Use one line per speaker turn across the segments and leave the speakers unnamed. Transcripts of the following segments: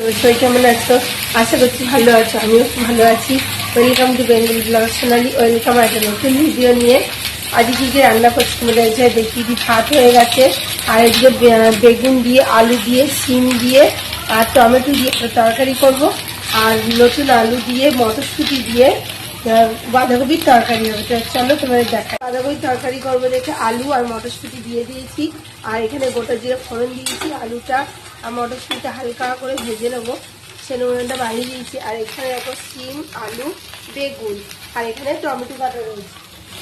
শরীর কেমন আছো? আশা করছি ভালো আছো, আমিও ভালো আছি। Welcome to Bengal blog Sonali welcome একটা নতুন ভিডিও নিয়ে। আজকে কি রান্না করছি তোমরা হচ্ছে দেখি ভাত হয়ে গেছে। আর এদিকে বেগুন দিয়ে, আলু দিয়ে সিম দিয়ে, আর টমেটো দিয়ে তরকারি করব। আর নতুন আলু দিয়ে, মটরশুঁটি দিয়ে বাঁধাকপির তরকারি হবে। তো চলো তোমাদের দেখা বাঁধাকপির তরকারি করব দেখে আলু আর মটরশুঁটি দিয়ে দিয়েছি। আর এখানে গোটা জিরে ফোড়ন দিয়েছি, আলুটা আর মটরশুঁটিটা হালকা করে ভেজে নেব। সে নুনটা বানিয়ে দিয়েছি। আর এখানে দেখো সিম আলু, বেগুন, আর এখানে টমেটো কাটা রয়েছে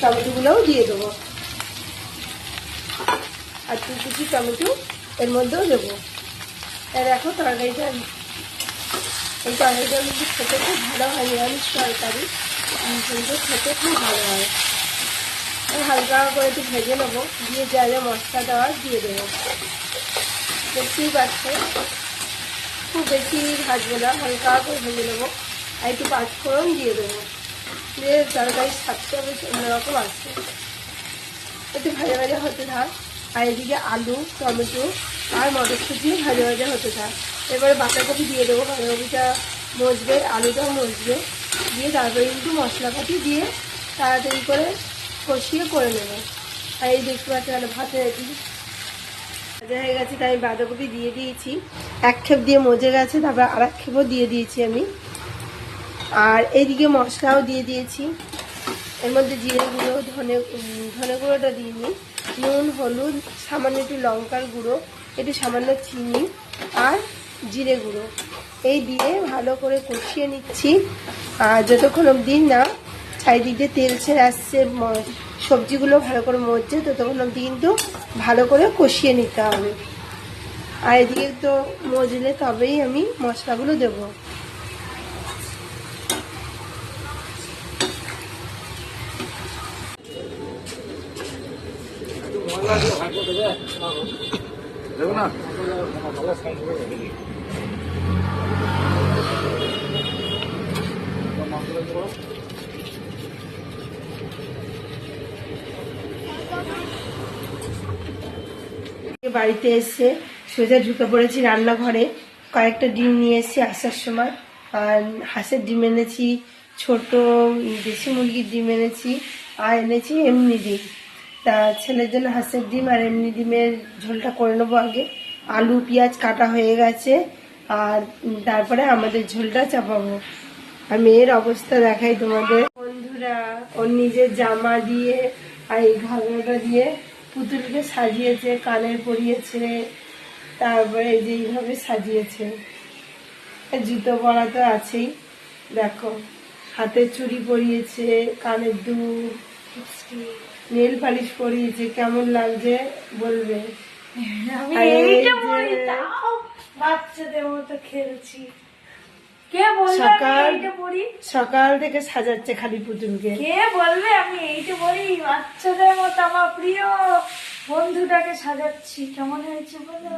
টমেটোগুলোও দিয়ে দেবো। আর দু কুচি টমেটো এর মধ্যেও দেবো। আর দেখো তরকারিটা এই তরকারিটা কিন্তু খেতে খুব ভালো হয়, নিরামিষ তরকারি কিন্তু খেতে খুব ভালো হয়। হালকা করে একটু ভেজে নেব। দিয়ে যা যা মশলা দেওয়ার দিয়ে দেবো। দেখতেই পাচ্ছে খুব বেশি ভাজবো না, হালকা করে ভেজে নেব। আর একটু পাঁচফোড়ন দিয়ে দেবো। দিয়ে তরকারি স্বাদটা বেশ অন্যরকম আসছে একটু ভাজা ভাজা হতে থাক। আর এদিকে আলু, টমেটো আর মটরশুঁটি ভাজা ভাজা হতে থাক। এবারে বাঁধাকপি দিয়ে দেবো। বাঁধাকপিটা মজবে, আলুটাও মজবে। দিয়ে তারপরে কিন্তু মশলাপাতি দিয়ে তাড়াতাড়ি করে কষিয়ে করে নেব। আর এই দেখতে পাচ্ছি ভাতে রেখি ভাজা হয়ে গেছে, তাই আমি বাঁধাকপি দিয়ে দিয়েছি। এক খেপ দিয়ে মজে গেছে, তারপর আর এক খেপও দিয়ে দিয়েছি আমি। আর এইদিকে মশলাও দিয়ে দিয়েছি। এর মধ্যে জিরে গুঁড়ো, ধনে ধনে গুঁড়োটা দিইনি। নুন, হলুদ, সামান্য একটু লঙ্কার গুঁড়ো, একটু সামান্য চিনি আর জিরে গুঁড়ো। এই দিয়ে ভালো করে কষিয়ে নিচ্ছি। আর যতক্ষণ অবধি না চারিদিক দিয়ে তেল ছেড়ে আসছে সবজিগুলো ভালো করে মরছে তো তখন অবধি কিন্তু ভালো করে কষিয়ে নিতে হবে। আর এদিকে তো মজলে তবেই আমি মশলাগুলো দেবো।
দেবো না?
বাড়িতে এসে সোজা ঢুকে পড়েছি রান্নাঘরে। কয়েকটা ডিম নিয়ে এসেছি আসার সময়। আর হাঁসের ডিম এনেছি, ছোট দেশি মুরগির ডিম এনেছি, আর এনেছি এমনি ডিম। তা ছেলের জন্য হাঁসের ডিম আর এমনি ডিমের ঝোলটা করে নেব আগে। আলু, পেঁয়াজ কাটা হয়ে গেছে, আর তারপরে আমাদের ঝোলটা চাপাবো। আর মেয়ের অবস্থা দেখাই তোমাদের। বন্ধুরা, ওর নিজের জামা দিয়ে আর এই ঘাগরাটা দিয়ে পুতুলকে সাজিয়েছে কানের পরিয়েছে তারপরে এই যে এইভাবে সাজিয়েছে। জুতো পরা তো আছেই দেখো। হাতে চুড়ি পরিয়েছে কানের দুল নেল পালিশ পরিয়েছে কেমন লাগছে বলবে?
বাচ্চাদের মতো খেলছি। কে বলবে
সকাল
এইটা পড়ি?
সকাল থেকে সাজাচ্ছে খালি পুতুলকে।
কে বলবে আমি এইটা পড়ি? বাচ্চাদের মতো আমার প্রিয় বন্ধুটাকে সাজাচ্ছি। কেমন হয়েছে বলো?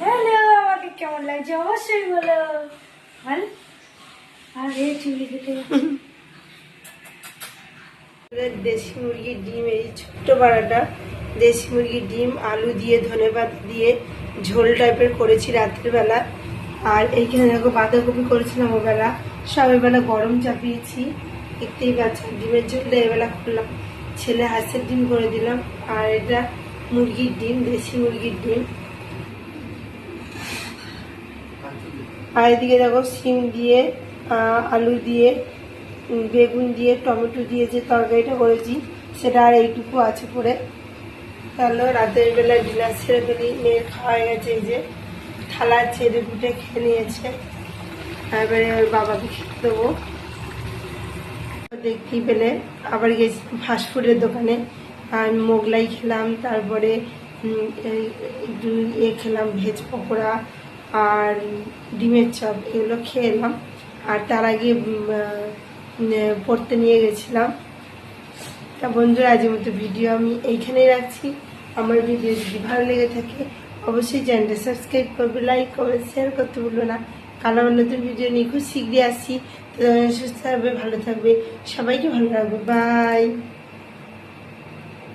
হ্যালো আমাকে কেমন লাগছে? অবশ্যই বলো। বল। আর এই চুলি কেটে
দেশি মুরগির ডিম এই ছোট্ট পাড়াটা। দেশি মুরগির ডিম আলু দিয়ে ধনেপাতা দিয়ে ঝোল টাইপের করেছি রাত্রিবেলা। আর এইখানে দেখো বাঁধাকপি করেছিলাম ওবেলা। সব এবেলা গরম চাপিয়েছি। দেখতেই পাচ্ছ ডিমের ঝোলটা এবেলা করলাম। ছেলে হাঁসের ডিম করে দিলাম। আর এটা মুরগির ডিম, দেশি মুরগির ডিম। আর এদিকে দেখো সিম দিয়ে আলু দিয়ে বেগুন দিয়ে, টমেটো দিয়ে যে তরকারিটা করেছি, সেটা আর এইটুকু আছে পরে। তাহলে রাতের বেলা ডিনার ছেড়ে ফেলি, মেয়ের খাওয়া গেছে এই যে। থালা ছেড়ে গুটে খেয়ে নিয়েছে। তারপরে ওর বাবাকে খেতে দেবো। দেখতেই পেলে, আবার গেছি ফাস্টফুডের দোকানে। আর মোগলাই খেলাম, তারপরে একটু এ খেলাম, ভেজ পকোড়া আর ডিমের চপ, এগুলো খেয়ে এলাম। আর তার আগে পড়তে নিয়ে গেছিলাম। তা বন্ধুরা আজের মতো ভিডিও আমি এইখানেই রাখছি। আমার ভিডিও যদি ভালো লেগে থাকে অবশ্যই চ্যানেলটা সাবস্ক্রাইব করবে লাইক করবে শেয়ার করতে ভুলবে না। কাল আমার নতুন ভিডিও নিয়ে খুব শীঘ্রই আসছি। সুস্থ থাকবে, ভালো থাকবে। সবাইকে ভালো রাখবে। বাই